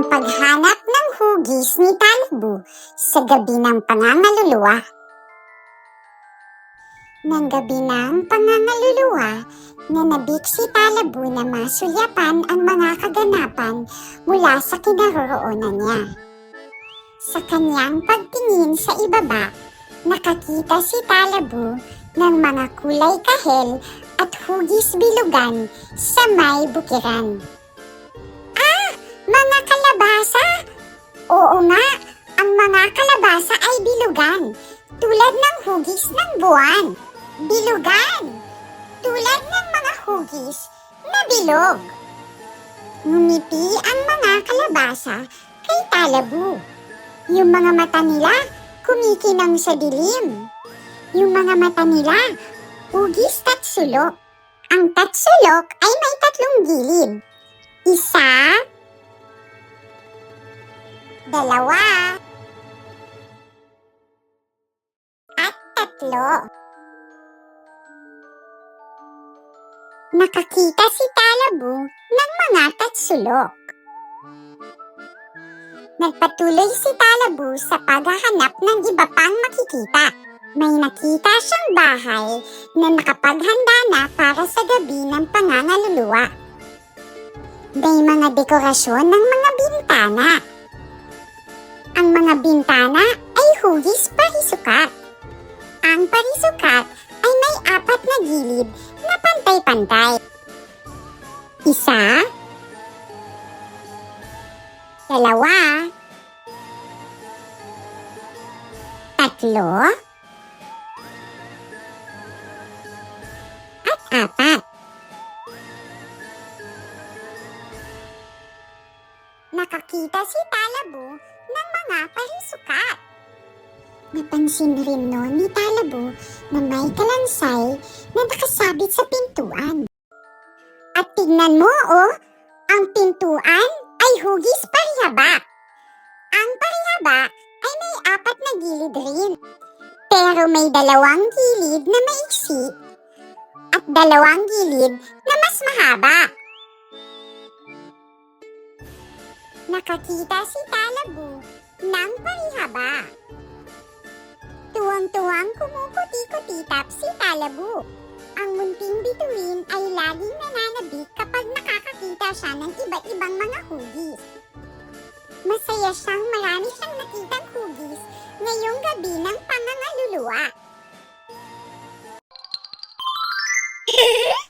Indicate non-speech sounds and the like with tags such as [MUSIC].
ang paghanap ng hugis ni Talbo sa gabi ng pangangaluluwa. Nang gabi ng pangangaluluwa, nanabik si Talabo na masulyapan ang mga kaganapan mula sa kinaroroonan niya. Sa kanyang pagtingin sa ibaba, nakakita si Talabo ng mga kulay kahel at hugis bilugan sa may bukiran. Oo nga, ang mga kalabasa ay bilugan, tulad ng hugis ng buwan. Bilugan! Tulad ng mga hugis na bilog. Ngumiti ang mga kalabasa kay Talabu. Yung mga mata nila kumikinang sa dilim. Yung mga mata nila, hugis tatsulok. Ang tatsulok ay may tatlong gilid. Isa, dalawa, at tatlo. Nakakita si Talabu ng mga tatsulok. Nagpatuloy si Talabu sa paghahanap ng iba pang makikita. May nakita siyang bahay na nakapaghanda na para sa gabi ng pangangaluluwa. May mga dekorasyon ng mga bintana. Ang mga bintana ay hugis parisukat. Ang parisukat ay may apat na gilid na pantay-pantay. Isa, dalawa, tatlo, at apat. Nakakita si Talabo ng mga parisukat. Napansin rin noon ni Talabo na may kalansay na nakasabit sa pintuan. At tignan mo, oh, ang pintuan ay hugis parihaba. Ang parihaba ay may apat na gilid rin. Pero may dalawang gilid na maiksi at dalawang gilid na mas mahaba. Nakakita si Talabu ng parihaba. Tuwang-tuwang kumukuti-kutitap si Talabu. Ang munting bituin ay laging nananabik kapag nakakakita siya ng iba't ibang mga hugis. Masaya siyang marami siyang nakitang hugis ngayong gabi ng pangangaluluwa. [LAUGHS]